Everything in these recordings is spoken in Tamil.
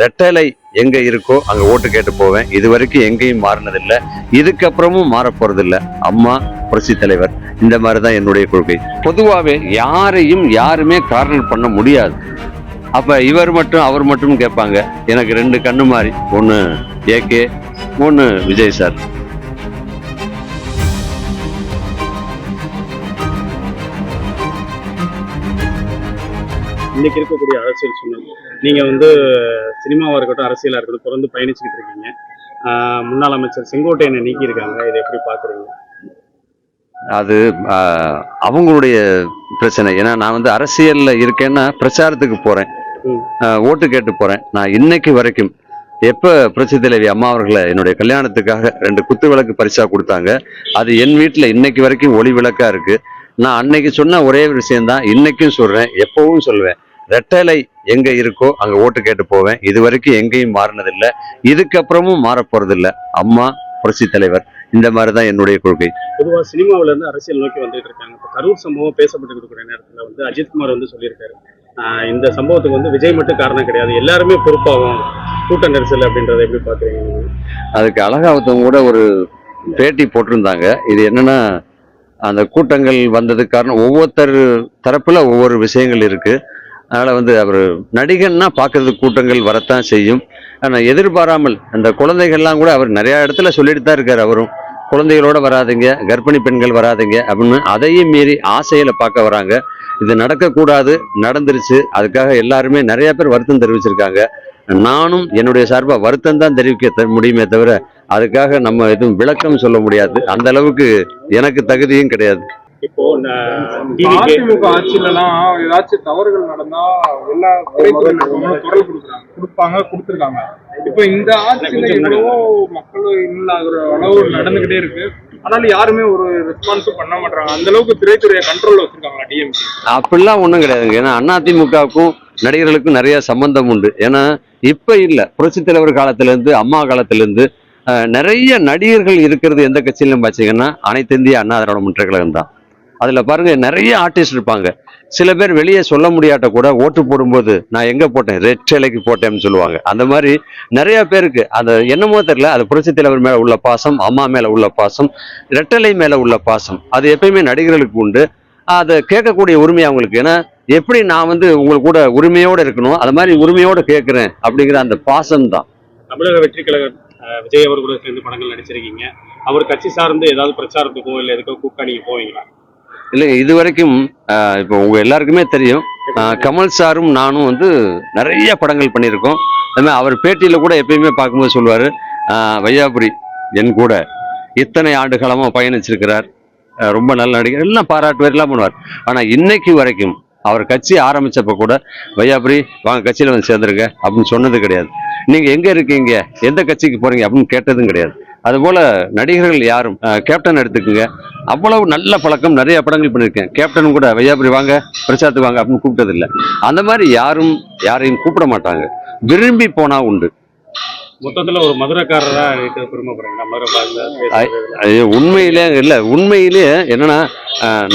ரெட்டலை எங்க இருக்கோ அங்க ஓட்டு கேட்டு போவேன். இது வரைக்கும் எங்கேயும் மாறினதில்லை. இதுக்கப்புறமும் மாற போகிறதில்ல அம்மா புரட்சி தலைவர் இந்த மாதிரி தான் என்னுடைய கொள்கை. பொதுவாகவே யாரையும் யாருமே கார்னர் பண்ண முடியாது. அப்ப இவர் மட்டும் அவர் மட்டும் கேட்பாங்க. எனக்கு ரெண்டு கண்ணு மாதிரி ஒன்று ஏகே ஒன்று விஜய் சார். இன்னைக்கு இருக்கக்கூடிய அரசியல் சூழ்நிலை. நீங்க வந்து சினிமாவா இருக்கட்டும் அரசியலா இருக்கட்டும் தொடர்ந்து பயணிச்சுக்கிட்டு இருக்கீங்க. முன்னாள் அமைச்சர் செங்கோட்டையனை நீக்கி இருக்காங்க இதை எப்படி பாக்குறீங்க? அது அவங்களுடைய பிரச்சனை. ஏன்னா நான் வந்து அரசியல்ல இருக்கேன்னா பிரச்சாரத்துக்கு. ஆஹ், ஓட்டு கேட்டு போறேன். நான் இன்னைக்கு வரைக்கும் எப்ப புரட்சி தலைவி அம்மா அவர்களை என்னுடைய கல்யாணத்துக்காக ரெண்டு குத்து விளக்கு பரிசா கொடுத்தாங்க அது என் வீட்டுல இன்னைக்கு வரைக்கும் ஒளி விளக்கா இருக்கு. நான் அன்னைக்கு சொன்ன ஒரே ஒரு விஷயம்தான் இன்னைக்கும் சொல்றேன் எப்பவும் சொல்வேன். ரெட்டலை எங்க இருக்கோ அங்க ஓட்டு கேட்டு போவேன். இது வரைக்கும் எங்கேயும் மாறினதில்லை. இதுக்கப்புறமும் மாற போறதில்ல. அம்மா புரட்சி தலைவர் இந்த மாதிரி தான் என்னுடைய கொள்கை. பொதுவா சினிமாவுல இருந்து அரசியல் நோக்கி வந்துட்டு இருக்காங்க. இப்ப கரூர் சம்பவம் பேசப்பட்டு இருக்கக்கூடிய நேரத்துல வந்து அஜித்குமார் வந்து சொல்லியிருக்காரு. இந்த சம்பவத்துக்கு வந்து விஜய் மட்டும் காரணம் கிடையாது. எல்லாருமே பொறுப்பாகும். கூட்ட நெரிசல் அப்படின்றத எப்படி பாக்குறீங்க? அதுக்கு அழகா ஒருத்தவங்க கூட ஒரு பேட்டி போட்டிருந்தாங்க. இது என்னன்னா அந்த கூட்டங்கள் வந்ததுக்கு காரணம் ஒவ்வொருத்தர் தரப்புல ஒவ்வொரு விஷயங்கள் இருக்கு. அதனால் வந்து அவர் நடிகன்னா பார்க்கறதுக்கு கூட்டங்கள் வரத்தான் செய்யும். ஆனால் எதிர்பாராமல் அந்த குழந்தைகள்லாம் கூட அவர் நிறையா இடத்துல சொல்லிட்டு தான் இருக்கார் அவரும். குழந்தைகளோட வராதிங்க கர்ப்பிணி பெண்கள் வராதிங்க அப்படின்னு அதையும் மீறி ஆசையில் பார்க்க வராங்க. இது நடக்கக்கூடாது நடந்துருச்சு. அதுக்காக எல்லாருமே நிறையா பேர் வருத்தம் தெரிவிச்சிருக்காங்க. நானும் என்னுடைய சார்பாக வருத்தம் தான் தெரிவிக்க த- முடியுமே தவிர அதுக்காக நம்ம எதுவும் விளக்கம் சொல்ல முடியாது. அந்த அளவுக்கு எனக்கு தகுதியும் கிடையாது. இப்போ அதிமுக ஆட்சியிலலாம் ஏதாச்சும் தவறுகள் நடந்தா எல்லா துறைத்துறை நிறுவனங்களும் குரல் கொடுக்குறாங்க. கொடுப்பாங்க கொடுத்துருக்காங்க. இப்போ இந்த ஆட்சியில எவ்வளவோ மக்கள் இல்லாத அளவு நடந்துகிட்டே இருக்கு. ஆனாலும் யாருமே ஒரு ரெஸ்பான்ஸும் பண்ண மாட்டாங்க அந்த அளவுக்கு திரைத்துறையை கண்ட்ரோல்ல வச்சிருக்காங்க டிஎம்கே அப்படிலாம் ஒன்றும் கிடையாதுங்க. ஏன்னா அதிமுகவுக்கும் நடிகர்களுக்கும் நிறைய சம்பந்தம் உண்டு. ஏன்னா இப்போ இல்லை. புரட்சித் தலைவர் காலத்திலேருந்து அம்மா காலத்திலேருந்து அஹ், நிறைய நடிகர்கள் இருக்கிறது எந்த கட்சியிலும் பார்த்தீங்கன்னா அனைத்து இந்திய அண்ணா திராவிட முன்னேற்ற கழகம் தான் அதில் பாருங்கள் நிறைய ஆர்டிஸ்ட் இருப்பாங்க. சில பேர் வெளியே சொல்ல முடியாட்ட கூட ஓட்டு போடும்போது நான் எங்கே போட்டேன்? ரெட் இலைக்கு போட்டேன்னு சொல்லுவாங்க. அந்த மாதிரி நிறைய பேருக்கு அந்த என்னமோ தெரியல. அது புரட்சித் தலைவர் மேலே உள்ள பாசம் அம்மா மேலே உள்ள பாசம் ரெட்டலை மேலே உள்ள பாசம். அது எப்பயுமே நடிகர்களுக்கு உண்டு. அதை கேட்கக்கூடிய உரிமை அவங்களுக்கு. ஏன்னா எப்படி நான் வந்து உங்களுக்கு கூட உரிமையோடு இருக்கணும் அது மாதிரி உரிமையோடு கேட்குறேன் அப்படிங்கிற அந்த பாசம் தான். தமிழக வெற்றி கழகம் விஜய் அவர் சேர்ந்து படங்கள் நடிச்சிருக்கீங்க. அவர் கட்சி சார்ந்து ஏதாவது பிரச்சாரத்துக்கோ இல்லை எதுக்கோ கூப்பிட்டா நீங்கள் போவீங்களா? இல்லைங்க இது வரைக்கும் இப்போ உங்கள் எல்லாருக்குமே தெரியும். கமல் சாரும் நானும் வந்து நிறைய படங்கள் பண்ணியிருக்கோம். அதுமாதிரி அவர் பேட்டியில் கூட எப்பயுமே பார்க்கும்போது சொல்லுவார் வையாபுரி என் கூட இத்தனை ஆண்டு காலமாக பயணிச்சிருக்கிறார். ரொம்ப நல்ல நடிகர் எல்லாம் பாராட்டுவார் எல்லாம் பண்ணுவார். ஆனால் இன்னைக்கு வரைக்கும் அவர் கட்சி ஆரம்பித்தப்போ கூட வையாபுரி வாங்க கட்சியில் வந்து சேர்ந்துருங்க அப்படின்னு சொன்னது கிடையாது. நீங்கள் எங்கே இருக்கீங்க? எந்த கட்சிக்கு போகிறீங்க அப்படின்னு கேட்டதும் கிடையாது. அதுபோல் நடிகர்கள் யாரும் கேப்டன் எடுத்துக்கோங்க. அவ்வளவு நல்ல பழக்கம் நிறைய படங்கள் பண்ணியிருக்கேன். கேப்டன் கூட வையாபுரி வாங்க பிரச்சாரத்துக்கு வாங்க அப்படின்னு கூப்பிட்டது இல்லை அந்த மாதிரி யாரும் யாரையும் கூப்பிட மாட்டாங்க. விரும்பி போனா உண்டு. மொத்தத்துல ஒரு மதுரைக்காரரா இருக்க பெருமைப்படுறீங்களா மதுரை பாஷை பேசுறது. அது உண்மையிலே இல்லை உண்மையிலே என்னன்னா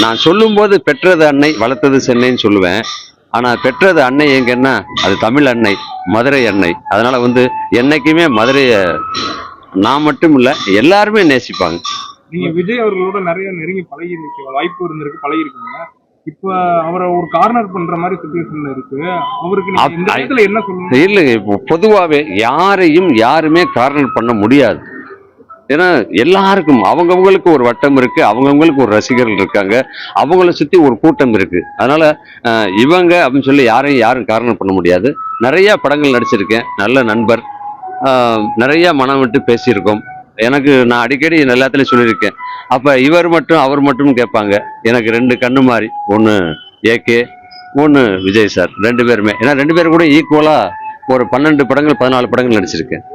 நான் சொல்லும்போது பெற்றது அன்னை வளர்த்தது சென்னைன்னு சொல்லுவேன். ஆனா பெற்றது அன்னை எங்கன்னா அது தமிழ் அன்னை மதுரை அன்னை. அதனால வந்து என்னைக்குமே மதுரையை நான் மட்டும் இல்லை எல்லாருமே நேசிப்பாங்க. நீங்க விஜய் அவர்களோட நிறைய நெருங்கி பழகி இருக்க வாய்ப்பு இருந்திருக்கு பழகி இருக்கீங்க இப்ப அவரை ஒரு கார்னர் பண்ற மாதிரி சுச்சுவேஷன்ல இருக்கு. அவருக்கு என்ன சொல்லணும்? இல்லைங்க இப்போ பொதுவாகவே யாரையும் யாருமே கார்னர் பண்ண முடியாது. ஏன்னா எல்லாருக்கும் அவங்கவுங்களுக்கு ஒரு வட்டம் இருக்கு அவங்கவுங்களுக்கு ஒரு ரசிகர்கள் இருக்காங்க அவங்கள சுத்தி ஒரு கூட்டம் இருக்கு. அதனால இவங்க அப்படின்னு சொல்லி யாரையும் யாரும் கார்னர் பண்ண முடியாது. நிறைய படங்கள் நடிச்சிருக்கேன் நல்ல நண்பர் நிறைய மனம் விட்டு பேசியிருக்கோம். எனக்கு நான் அடிக்கடி எல்லாத்துலயும் சொல்லியிருக்கேன். அப்ப இவர் மட்டும் அவர் மட்டும் கேட்பாங்க. எனக்கு ரெண்டு கண்ணு மாதிரி ஒன்று ஏகே ஒன்று விஜய் சார் ரெண்டு பேருமே. ஏன்னா ரெண்டு பேரும் கூட ஈக்குவலா ஒரு பன்னெண்டு படங்கள் பதினாலு படங்கள் நடிச்சிருக்கேன்.